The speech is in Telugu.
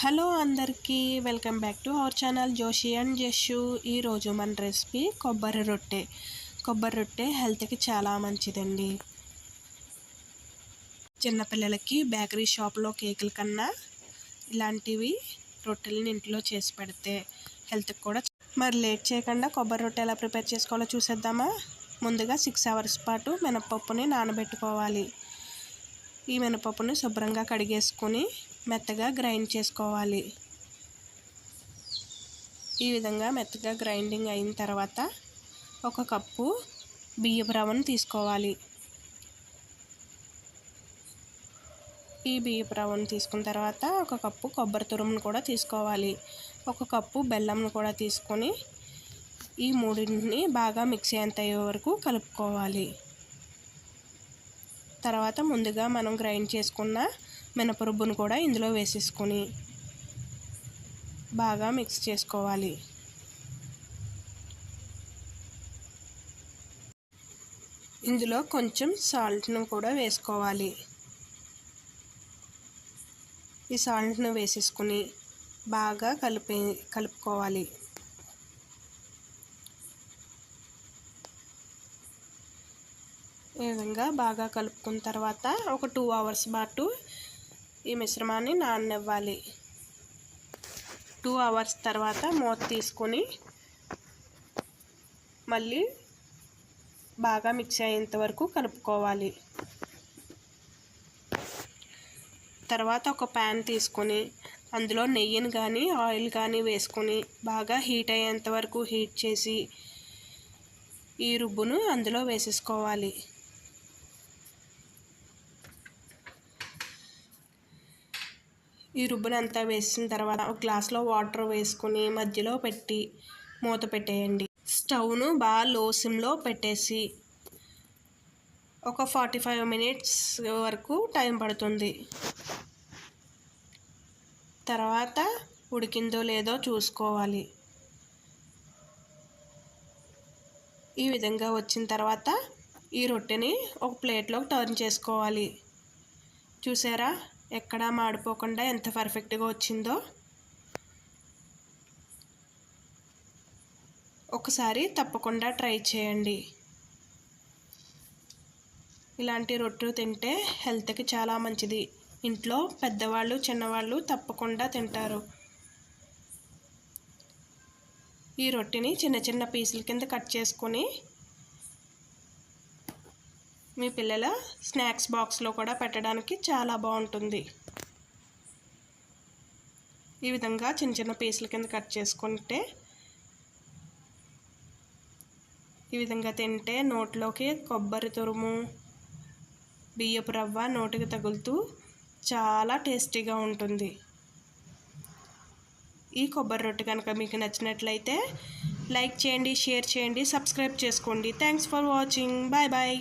హలో అందరికీ welcome back to our channel Joshi and Jashu. ఈరోజు మన రెసిపీ కొబ్బరి రొట్టె. కొబ్బరి రొట్టె హెల్త్కి చాలా మంచిదండి. చిన్నపిల్లలకి బేకరీ షాప్లో కేకుల కన్నా ఇలాంటివి రొట్టెలను ఇంట్లో చేసి పెడితే హెల్త్కి కూడా మరి లేట్ చేయకుండా కొబ్బరి రొట్టె ఎలా ప్రిపేర్ చేసుకోవాలో చూసేద్దామా? ముందుగా సిక్స్ అవర్స్ పాటు మినపప్పుని నానబెట్టుకోవాలి. ఈ మినపప్పుని శుభ్రంగా కడిగేసుకొని మెత్తగా గ్రైండ్ చేసుకోవాలి. ఈ విధంగా మెత్తగా గ్రైండింగ్ అయిన తర్వాత ఒక కప్పు బియ్యపు రవ్వను తీసుకోవాలి. ఈ బియ్యపు రవ్వను తీసుకున్న తర్వాత ఒక కప్పు కొబ్బరి తురుమును కూడా తీసుకోవాలి. ఒక కప్పు బెల్లంను కూడా తీసుకొని ఈ మూడింటిని బాగా మిక్స్ అయ్యేంత వరకు కలుపుకోవాలి. తర్వాత ముందుగా మనం గ్రైండ్ చేసుకున్న మినపరుబ్బును కూడా ఇందులో వేసేసుకొని బాగా మిక్స్ చేసుకోవాలి. ఇందులో కొంచెం సాల్ట్ను కూడా వేసుకోవాలి. ఈ సాల్ట్ను వేసేసుకుని బాగా కలిపి కలుపుకోవాలి. ఈ విధంగా బాగా కలుపుకున్న తర్వాత ఒక టూ అవర్స్ పాటు ఈ మిశ్రమాన్ని నాననివ్వాలి. టూ అవర్స్ తర్వాత మూత తీసుకొని మళ్ళీ బాగా మిక్స్ అయ్యేంత వరకు కలుపుకోవాలి. తర్వాత ఒక ప్యాన్ తీసుకొని అందులో నెయ్యిని కానీ ఆయిల్ కానీ వేసుకొని బాగా హీట్ అయ్యేంత వరకు హీట్ చేసి ఈ రుబ్బును అందులో వేసేసుకోవాలి. ఈ రుబ్బునంతా వేసిన తర్వాత ఒక గ్లాస్లో వాటర్ వేసుకుని మధ్యలో పెట్టి మూత పెట్టేయండి. స్టవ్ను బాగా లో సిమ్లో పెట్టేసి ఒక ఫార్టీ ఫైవ్ మినిట్స్ వరకు టైం పడుతుంది. తర్వాత ఉడికిందో లేదో చూసుకోవాలి. ఈ విధంగా వచ్చిన తర్వాత ఈ రొట్టెని ఒక ప్లేట్లోకి టర్న్ చేసుకోవాలి. చూసారా? ఎక్కడా మాడిపోకుండా ఎంత పర్ఫెక్ట్గా వచ్చిందో ఒకసారి తప్పకుండా ట్రై చేయండి. ఇలాంటి రొట్టెలు తింటే హెల్త్కి చాలా మంచిది. ఇంట్లో పెద్దవాళ్ళు చిన్నవాళ్ళు తప్పకుండా తింటారు. ఈ రొట్టెని చిన్న చిన్న పీసుల కింద కట్ చేసుకొని మీ పిల్లల స్నాక్స్ బాక్స్లో కూడా పెట్టడానికి చాలా బాగుంటుంది. ఈ విధంగా చిన్న చిన్న పీసుల కింద కట్ చేసుకుంటే ఈ విధంగా తింటే నోట్లోకి కొబ్బరి తురుము బియ్యపు రవ్వ నోటికి తగులుతూ చాలా టేస్టీగా ఉంటుంది. ఈ కొబ్బరి రొట్టె కనుక మీకు నచ్చినట్లయితే లైక్ చేయండి షేర్ చేయండి సబ్స్క్రైబ్ చేసుకోండి. Thanks for watching. Bye bye.